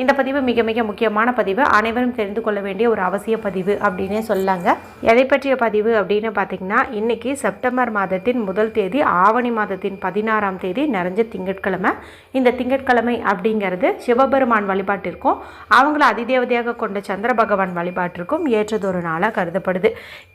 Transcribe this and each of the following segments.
இந்த பதிவு மிக மிக முக்கியமான பதிவு. அனைவரும் தெரிந்து கொள்ள வேண்டிய ஒரு அவசிய பதிவு அப்படின்னே சொல்லாங்க. எதை பற்றிய பதிவு அப்படின்னு பார்த்தீங்கன்னா இன்றைக்கி செப்டம்பர் மாதத்தின் முதல் தேதி ஆவணி மாதத்தின் பதினாறாம் தேதி நிறைஞ்ச திங்கட்கிழமை. இந்த திங்கட்கிழமை அப்படிங்கிறது சிவபெருமான் வழிபாட்டிற்கும் அவங்கள அதிதேவதையாக கொண்ட சந்திர பகவான் வழிபாட்டிற்கும் ஏற்றதொரு நாளாக கருதப்படுது.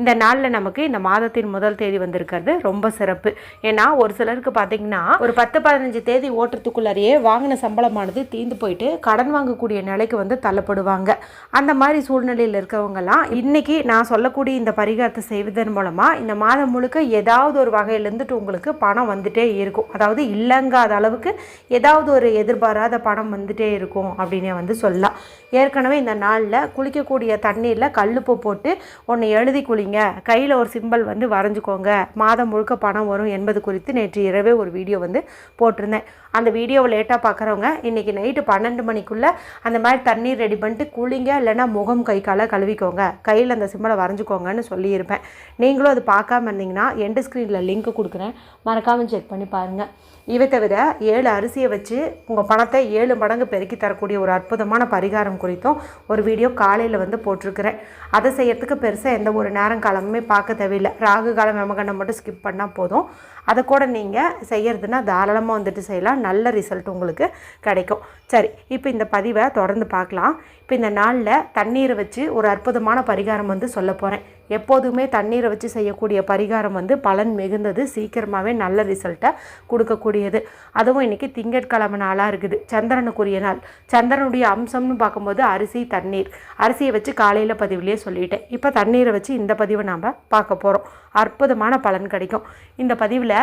இந்த நாளில் நமக்கு இந்த மாதத்தின் முதல் தேதி வந்திருக்கிறது ரொம்ப சிறப்பு. ஏன்னா ஒரு சிலருக்கு பார்த்தீங்கன்னா ஒரு பத்து பதினஞ்சு தேதி ஓட்டுறதுக்குள்ளாரையே வாங்கின சம்பளமானது தீந்து போயிட்டு கடன் வாங்கக்கூடிய நிலைக்கு வந்து தள்ளப்படுவாங்க. அந்த மாதிரி சூழ்நிலையில் இருக்கவங்கலாம் இன்னைக்கு நான் சொல்லக்கூடிய இந்த பரிகாரத்தை செய்வதன் மூலமாக இந்த மாதம் முழுக்க ஏதாவது ஒரு வகையிலேருந்துட்டு உங்களுக்கு பணம் வந்துட்டே இருக்கும். அதாவது இல்லைங்காத அளவுக்கு ஏதாவது ஒரு எதிர்பாராத பணம் வந்துட்டே இருக்கும் அப்படின்னே வந்து சொல்லலாம். ஏற்கனவே இந்த நாளில் குளிக்கக்கூடிய தண்ணீரில் கல்லுப்பு போட்டு ஒன்று எழுதி குளிங்க. கையில் ஒரு சிம்பல் வந்து வரைஞ்சிக்கோங்க. மாதம் முழுக்க பணம் வரும் என்பது குறித்து நேற்று இரவே ஒரு வீடியோ வந்து போட்டிருந்தேன். அந்த வீடியோவை லேட்டாக பார்க்குறவங்க இன்றைக்கி நைட்டு பன்னெண்டு மணிக்குள்ளே அந்த மாதிரி தண்ணீர் ரெடி பண்ணிட்டு கூலிங்க இல்லைனா முகம் கை காலை கழுவிக்கோங்க. கையில் அந்த சிம்மலை வரைஞ்சிக்கோங்கன்னு சொல்லியிருப்பேன். நீங்களும் அது பார்க்காம இருந்தீங்கன்னா எண்டு ஸ்க்ரீனில் லிங்க் கொடுக்குறேன். மறக்காமல் செக் பண்ணி பாருங்கள் இவை தவிர ஏழு அரிசியை வச்சு உங்கள் பணத்தை ஏழு மடங்கு பெருக்கி தரக்கூடிய ஒரு அற்புதமான பரிகாரம் குறித்தும் ஒரு வீடியோ காலையில் வந்து போட்டிருக்கிறேன். அதை செய்யறதுக்கு பெருசாக எந்த ஒரு நேரம் காலமுமே பார்க்க தேவையில்லை. ராகு காலம் வெமகண்டம் மட்டும் ஸ்கிப் பண்ணால் போதும். அதை கூட நீங்கள் செய்கிறதுனா தாராளமாக வந்துட்டு செய்யலாம். நல்ல ரிசல்ட் உங்களுக்கு கிடைக்கும். சரி இப்போ இந்த பதிவை தொடர்ந்து பார்க்கலாம். இப்போ இந்த நாளில் தண்ணீரை வச்சு ஒரு அற்புதமான பரிகாரம் வந்து சொல்ல போகிறேன் எப்போதுமே தண்ணீரை வச்சு செய்யக்கூடிய பரிகாரம் வந்து பலன் மிகுந்தது சீக்கிரமாகவே நல்ல ரிசல்ட்டை கொடுக்கக்கூடியது. அதுவும் இன்றைக்கி திங்கட்கிழமை நாளாக இருக்குது. சந்திரனுக்குரிய நாள். சந்திரனுடைய அம்சம்னு பார்க்கும்போது அரிசி தண்ணீர். அரிசியை வச்சு காலையில் பதிவுலேயே சொல்லிட்டேன். இப்போ தண்ணீரை வச்சு இந்த பதிவை நாம் பார்க்க போகிறோம் அற்புதமான பலன் கிடைக்கும். இந்த பதிவில்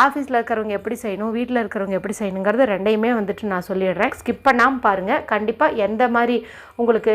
ஆஃபீஸில் இருக்கிறவங்க எப்படி செய்யணும் வீட்டில் இருக்கிறவங்க எப்படி செய்யணுங்கிறது ரெண்டையுமே வந்துட்டு நான் சொல்லிடுறேன். ஸ்கிப் பண்ணாமல் பாருங்கள் கண்டிப்பாக எந்த மாதிரி உங்களுக்கு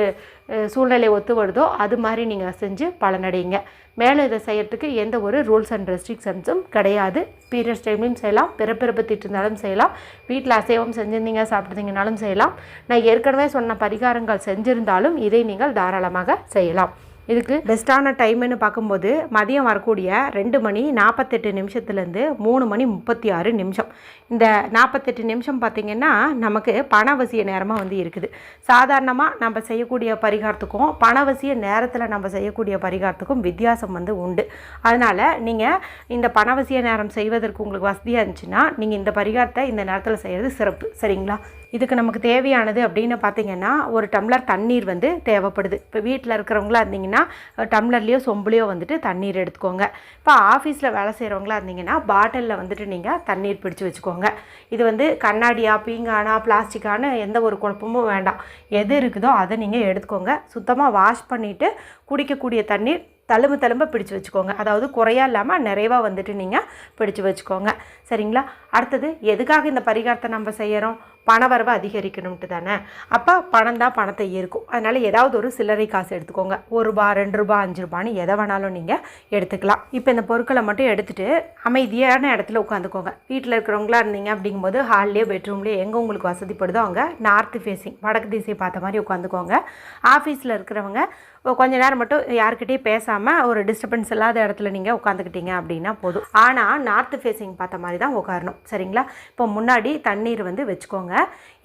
சூழ்நிலை ஒத்து வருதோ அது மாதிரி நீங்கள் செஞ்சு பலனடைங்க மேலே இதை செய்யறதுக்கு எந்த ஒரு ரூல்ஸ் அண்ட் ரெஸ்ட்ரிக்ஷன்ஸும் கிடையாது. பீரியட்ஸ் டைம்லையும் செய்யலாம் பிறப்பிறப்பு திட்டு செய்யலாம் வீட்டில் அசைவம் செஞ்சிருந்தீங்க சாப்பிட்ருந்தீங்கனாலும் செய்யலாம். நான் ஏற்கனவே சொன்ன பரிகாரங்கள் செஞ்சிருந்தாலும் இதை நீங்கள் தாராளமாக செய்யலாம். இதுக்கு பெஸ்ட்டான டைம்னு பார்க்கும்போது மதியம் வரக்கூடிய ரெண்டு மணி நாற்பத்தெட்டு நிமிஷத்துலேருந்து மூணு மணி முப்பத்தி ஆறு நிமிஷம். இந்த நாற்பத்தெட்டு நிமிஷம் பார்த்திங்கன்னா நமக்கு பணவசிய நேரமாக வந்து இருக்குது. சாதாரணமாக நம்ம செய்யக்கூடிய பரிகாரத்துக்கும் பணவசிய நேரத்தில் நம்ம செய்யக்கூடிய பரிகாரத்துக்கும் வித்தியாசம் வந்து உண்டு. அதனால் நீங்கள் இந்த பணவசிய நேரம் செய்வதற்கு உங்களுக்கு வசதியாக இருந்துச்சுன்னா நீங்கள் இந்த பரிகாரத்தை இந்த நேரத்தில் செய்கிறது சிறப்பு. சரிங்களா? இதுக்கு நமக்கு தேவையானது அப்படின்னு பார்த்தீங்கன்னா ஒரு டம்ளர் தண்ணீர் வந்து தேவைப்படுது. இப்போ வீட்டில் இருக்கிறவங்களா இருந்தீங்கன்னா டம்ளர்லேயோ சொம்புலையோ வந்துட்டு தண்ணீர் எடுத்துக்கோங்க. இப்போ ஆஃபீஸில் வேலை செய்கிறவங்களா இருந்தீங்கன்னா பாட்டிலில் வந்துட்டு நீங்கள் தண்ணீர் பிடிச்சு வச்சுக்கோங்க. இது வந்து கண்ணாடியா பீங்கானா பிளாஸ்டிக்கான எந்த ஒரு குழப்பமும் வேண்டாம். எது இருக்குதோ அதை நீங்கள் எடுத்துக்கோங்க. சுத்தமாக வாஷ் பண்ணிவிட்டு குடிக்கக்கூடிய தண்ணீர் தழும்பு தழும்ப பிடிச்சு வச்சுக்கோங்க. அதாவது குறையா இல்லாமல் நிறைவாக வந்துட்டு நீங்கள் பிடிச்சு வச்சுக்கோங்க. சரிங்களா? அடுத்தது எதுக்காக இந்த பரிகாரத்தை நம்ம செய்கிறோம் பணவரவு அதிகரிக்கணும்ட்டு தானே? அப்போ பணம் தான் பணத்தை ஈர்க்கும். அதனால் ஏதாவது ஒரு சில்லறை காசு எடுத்துக்கோங்க. ஒரு ரூபா ரெண்டு ரூபா அஞ்சு ரூபான்னு எதை வேணாலும் நீங்கள் எடுத்துக்கலாம். இப்போ இந்த பொருட்களை மட்டும் எடுத்துகிட்டு அமைதியான இடத்துல உட்காந்துக்கோங்க. வீட்டில் இருக்கிறவங்களா இருந்தீங்க அப்படிங்கும்போது ஹால்லேயோ பெட்ரூம்லேயோ எங்கே உங்களுக்கு வசதிப்படுதோ அங்கே நார்த்து ஃபேஸிங் வடக்கு திசை பார்த்த மாதிரி உட்காந்துக்கோங்க. ஆஃபீஸில் இருக்கிறவங்க கொஞ்ச நேரம் மட்டும் யாருக்கிட்டேயும் பேசாமல் ஒரு டிஸ்டர்பன்ஸ் இல்லாத இடத்துல நீங்கள் உட்காந்துக்கிட்டீங்க அப்படின்னா போதும். ஆனால் நார்த்து ஃபேஸிங் பார்த்த மாதிரி தான் உட்காரணும். சரிங்களா? இப்போ முன்னாடி தண்ணீர் வந்து வச்சுக்கோங்க.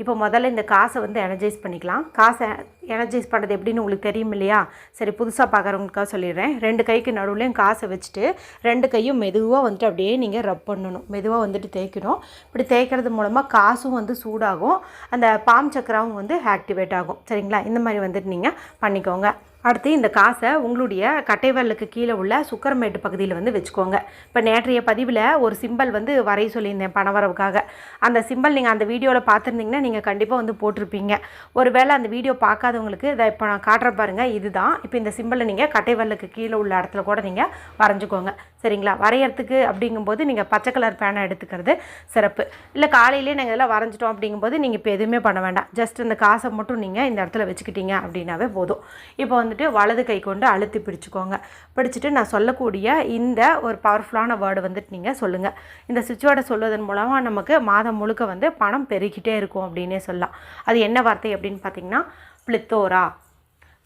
இப்போ முதல்ல இந்த காசை வந்து எனர்ஜைஸ் பண்ணிக்கலாம். காசை எனர்ஜைஸ் பண்ணுறது எப்படின்னு உங்களுக்கு தெரியும் இல்லையா? சரி புதுசாக பார்க்குறவங்களுக்காக சொல்லிடுறேன். ரெண்டு கைக்கு நடுவுலையும் காசை வச்சுட்டு ரெண்டு கையும் மெதுவாக வந்துட்டு அப்படியே நீங்கள் ரப் பண்ணணும். மெதுவாக வந்துட்டு தேய்க்கணும். இப்படி தேய்க்கிறது மூலமாக காசும் வந்து சூடாகும். அந்த பாம் சக்கராவும் வந்து ஆக்டிவேட் ஆகும். சரிங்களா? இந்த மாதிரி வந்துட்டு நீங்கள் பண்ணிக்கோங்க. அடுத்து இந்த காசை உங்களுடைய கட்டைவரலுக்கு கீழே உள்ள சுக்கரமேட்டு பகுதியில் வந்து வச்சுக்கோங்க. இப்போ நேற்றைய பதிவில் ஒரு சிம்பல் வந்து வரைய சொல்லியிருந்தேன் பணவரவுக்காக. அந்த சிம்பல் நீங்கள் அந்த வீடியோவில் பார்த்துருந்தீங்கன்னா நீங்கள் கண்டிப்பாக வந்து போட்டிருப்பீங்க. ஒருவேளை அந்த வீடியோ பார்க்காதவங்களுக்கு இதை இப்போ நான் காட்டுற பாருங்கள் இதுதான். இப்போ இந்த சிம்பலை நீங்கள் கட்டைவரலுக்கு கீழே உள்ள இடத்துல கூட நீங்கள் வரைஞ்சிக்கோங்க. சரிங்களா? வரையறதுக்கு அப்படிங்கும்போது நீங்கள் பச்சை கலர் பேனை எடுத்துக்கிறது சிறப்பு. இல்லை காலையிலேயே நாங்கள் இதெல்லாம் வரைஞ்சிட்டோம் அப்படிங்கும்போது நீங்கள் இப்போ எதுவுமே பண்ண வேண்டாம். ஜஸ்ட் இந்த காசை மட்டும் நீங்கள் இந்த இடத்துல வச்சுக்கிட்டீங்க அப்படின்னாவே போதும். இப்போ வந்து வந்துட்டு வலது கை கொண்டு அழுத்தி பிடிச்சிக்கோங்க. பிடிச்சிட்டு நான் சொல்லக்கூடிய இந்த ஒரு பவர்ஃபுல்லான வேர்டு வந்துட்டு நீங்கள் சொல்லுங்கள் இந்த சுவிட்சோட சொல்வதன் மூலமாக நமக்கு மாதம் முழுக்க வந்து பணம் பெருகிட்டே இருக்கும் அப்படின்னே சொல்லலாம். அது என்ன வார்த்தை அப்படின்னு பார்த்தீங்கன்னா பிளித்தோரா.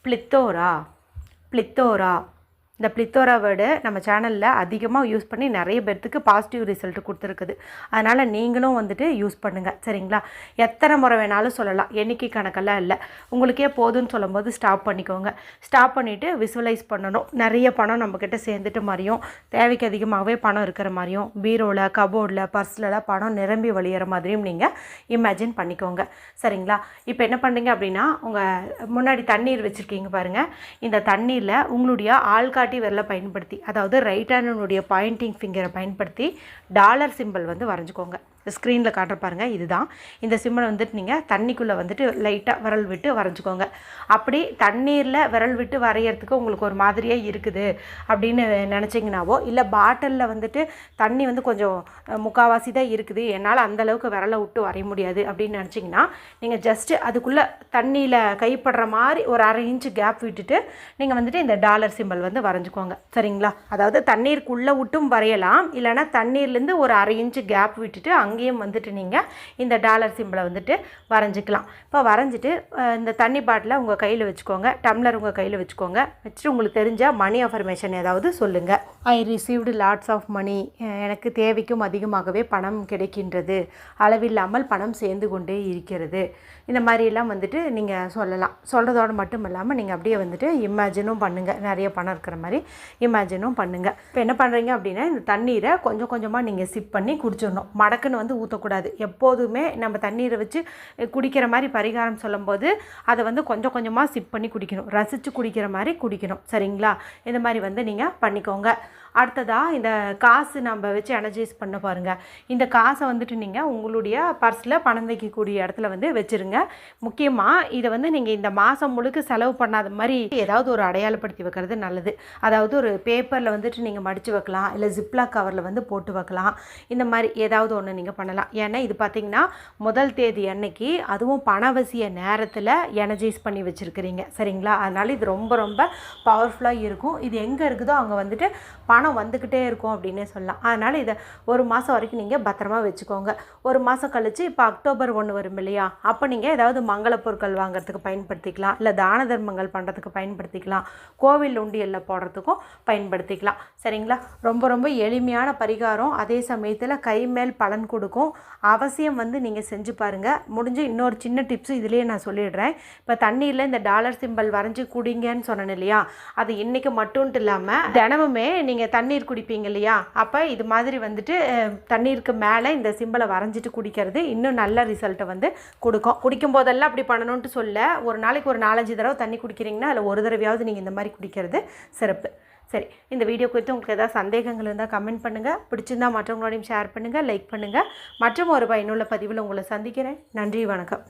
பிளித்தோரா. பிளித்தோரா. இந்த பிளித்தோரா வேர்டு நம்ம சேனலில் அதிகமாக யூஸ் பண்ணி நிறைய பேர்த்துக்கு பாசிட்டிவ் ரிசல்ட் கொடுத்துருக்குது. அதனால் நீங்களும் வந்துட்டு யூஸ் பண்ணுங்கள் சரிங்களா? எத்தனை முறை வேணாலும் சொல்லலாம். எண்ணிக்கை கணக்கெல்லாம் இல்லை. உங்களுக்கே போதும்னு சொல்லும்போது ஸ்டாப் பண்ணிக்கோங்க. ஸ்டாப் பண்ணிவிட்டு விசுவலைஸ் பண்ணணும். நிறைய பணம் நம்மக்கிட்ட சேர்ந்துட்டு மாதிரியும் தேவைக்கு அதிகமாகவே பணம் இருக்கிற மாதிரியும் பீரோவில் கபோர்டில் பர்ஸ்லலாம் பணம் நிரம்பி வழியிற மாதிரியும் நீங்கள் இமேஜின் பண்ணிக்கோங்க. சரிங்களா? இப்போ என்ன பண்ணுறீங்க அப்படின்னா உங்கள் முன்னாடி தண்ணீர் வச்சுருக்கீங்க பாருங்கள் இந்த தண்ணீரில் உங்களுடைய ஆள்காட்டி விரலை பயன்படுத்தி அதாவது ரைட் ஹேண்டனுடைய பாயிண்டிங் ஃபிங்கரை பயன்படுத்தி டாலர் சிம்பிள் வந்து வரைஞ்சிக்கோங்க. ஸ்க்ரீனில் காட்டுற பாருங்கள் இதுதான். இந்த சிம்மனை வந்துட்டு நீங்கள் தண்ணிக்குள்ளே வந்துட்டு லைட்டாக விரல் விட்டு வரைஞ்சிக்கோங்க. அப்படி தண்ணீரில் விரல் விட்டு வரைகிறதுக்கு உங்களுக்கு ஒரு மாதிரியாக இருக்குது அப்படின்னு நினச்சிங்கனாவோ இல்லை பாட்டிலில் வந்துட்டு தண்ணி வந்து கொஞ்சம் முக்காவாசி தான் இருக்குது என்னால் அந்தளவுக்கு விரலை விட்டு வரைய முடியாது அப்படின்னு நினச்சிங்கன்னா நீங்கள் ஜஸ்ட்டு அதுக்குள்ளே தண்ணியில் கைப்படுற மாதிரி ஒரு அரை இன்ச்சு கேப் விட்டுட்டு நீங்கள் வந்துட்டு இந்த டாலர் சிம்பிள் வந்து வரைஞ்சிக்கோங்க. சரிங்களா? அதாவது தண்ணீருக்குள்ளே விட்டும் வரையலாம் இல்லைன்னா தண்ணீர்லேருந்து ஒரு அரை இன்ச்சு கேப் விட்டுட்டு அங்கேயும் வந்துட்டு நீங்கள் இந்த டாலர் சிம்பிளை வந்துட்டு வரைஞ்சிக்கலாம். இப்போ வரைஞ்சிட்டு இந்த தண்ணி பாட்டிலை உங்கள் கையில் வச்சுக்கோங்க. டம்ளர் உங்கள் கையில் வச்சுக்கோங்க. வச்சுட்டு உங்களுக்கு தெரிஞ்சால் மணி அஃபர்மேஷன் ஏதாவது சொல்லுங்கள் I received lots of money எனக்கு தேவைக்கும் அதிகமாகவே பணம் கிடைக்கின்றது. அளவில்லாமல் பணம் சேர்ந்து கொண்டே இருக்கிறது. இந்த மாதிரிலாம் வந்துட்டு நீங்கள் சொல்லலாம். சொல்கிறதோடு மட்டும் இல்லாமல் நீங்கள் அப்படியே வந்துட்டு இமேஜினும் பண்ணுங்கள் நிறைய பணம் இருக்கிற மாதிரி இமேஜினும் பண்ணுங்கள் இப்போ என்ன பண்ணுறீங்க அப்படின்னா இந்த தண்ணீரை கொஞ்சம் கொஞ்சமாக நீங்கள் சிப் பண்ணி குடிச்சிடணும். மடக்குன்னு வந்து ஊற்றக்கூடாது எப்போதுமே நம்ம தண்ணீரை வச்சு குடிக்கிற மாதிரி பரிகாரம் சொல்லும்போது அதை வந்து கொஞ்சம் கொஞ்சமாக சிப் பண்ணி குடிக்கணும். ரசித்து குடிக்கிற மாதிரி குடிக்கணும். சரிங்களா? இந்த மாதிரி வந்து நீங்கள் பண்ணிக்கோங்க. அடுத்ததாக இந்த காசு நம்ம வச்சு எனர்ஜைஸ் பண்ண பாருங்கள் இந்த காசை வந்துட்டு நீங்கள் உங்களுடைய பர்ஸில் பணம் வைக்கக்கூடிய இடத்துல வந்து வச்சுருங்க. முக்கியமாக இதை வந்து நீங்கள் இந்த மாதம் முழுக்க செலவு பண்ணாத மாதிரி ஏதாவது ஒரு அடையாளப்படுத்தி வைக்கிறது நல்லது. அதாவது ஒரு பேப்பரில் வந்துட்டு நீங்கள் மடித்து வைக்கலாம் இல்லை ஜிப்லாக் கவரில் வந்து போட்டு வைக்கலாம். இந்த மாதிரி ஏதாவது ஒன்று நீங்கள் பண்ணலாம். ஏன்னா இது பார்த்திங்கன்னா முதல் தேதி அன்னைக்கு அதுவும் பணவசிய நேரத்தில் எனர்ஜைஸ் பண்ணி வச்சுருக்கிறீங்க. சரிங்களா? அதனால் இது ரொம்ப ரொம்ப பவர்ஃபுல்லாக இருக்கும். இது எங்கே இருக்குதோ அங்கே வந்துட்டு பண பணம் வந்துக்கிட்டே இருக்கும் அப்படின்னே சொல்லலாம். அதனால் இதை ஒரு மாதம் வரைக்கும் நீங்கள் பத்திரமா வச்சுக்கோங்க. ஒரு மாதம் கழித்து இப்போ அக்டோபர் ஒன்று வரும் இல்லையா? அப்போ நீங்கள் ஏதாவது மங்கள பொருட்கள் வாங்குறதுக்கு பயன்படுத்திக்கலாம். இல்லை தான தர்மங்கள் பண்ணுறதுக்கு பயன்படுத்திக்கலாம். கோவில் உண்டியலில் போடுறதுக்கும் பயன்படுத்திக்கலாம். சரிங்களா? ரொம்ப ரொம்ப எளிமையான பரிகாரம். அதே சமயத்தில் கை மேல் பலன் கொடுக்கும். அவசியம் வந்து நீங்கள் செஞ்சு பாருங்கள் முடிஞ்சு இன்னொரு சின்ன டிப்ஸு இதுலேயே நான் சொல்லிடுறேன். இப்போ தண்ணியில் இந்த டாலர் சிம்பல் வரைஞ்சி குடிங்கன்னு சொன்னேன் இல்லையா? அது இன்றைக்கி மட்டும்ட்டு இல்லாமல் தினமுமே நீங்கள் தண்ணீர் குடிப்பீங்க இல்லையா? அப்போ இது மாதிரி வந்துட்டு தண்ணீருக்கு மேலே இந்த சிம்பலை வரைஞ்சிட்டு குடிக்கிறது இன்னும் நல்ல ரிசல்ட்டை வந்து கொடுக்கும். குடிக்கும் போதெல்லாம் அப்படி பண்ணணுன்ட்டு சொல்ல ஒரு நாளைக்கு ஒரு நாலஞ்சு தடவை தண்ணி குடிக்கிறீங்கன்னா அதில் ஒரு தடவையாவது நீங்கள் இந்த மாதிரி குடிக்கிறது சிறப்பு. சரி இந்த வீடியோ குறித்து உங்களுக்கு ஏதாவது சந்தேகங்கள் இருந்தால் கமெண்ட் பண்ணுங்கள் பிடிச்சிருந்தா மற்றவங்களோடையும் ஷேர் பண்ணுங்கள் லைக் பண்ணுங்கள் மற்றும் ஒரு பயனுள்ள பதிவில் உங்களை சந்திக்கிறேன். நன்றி வணக்கம்.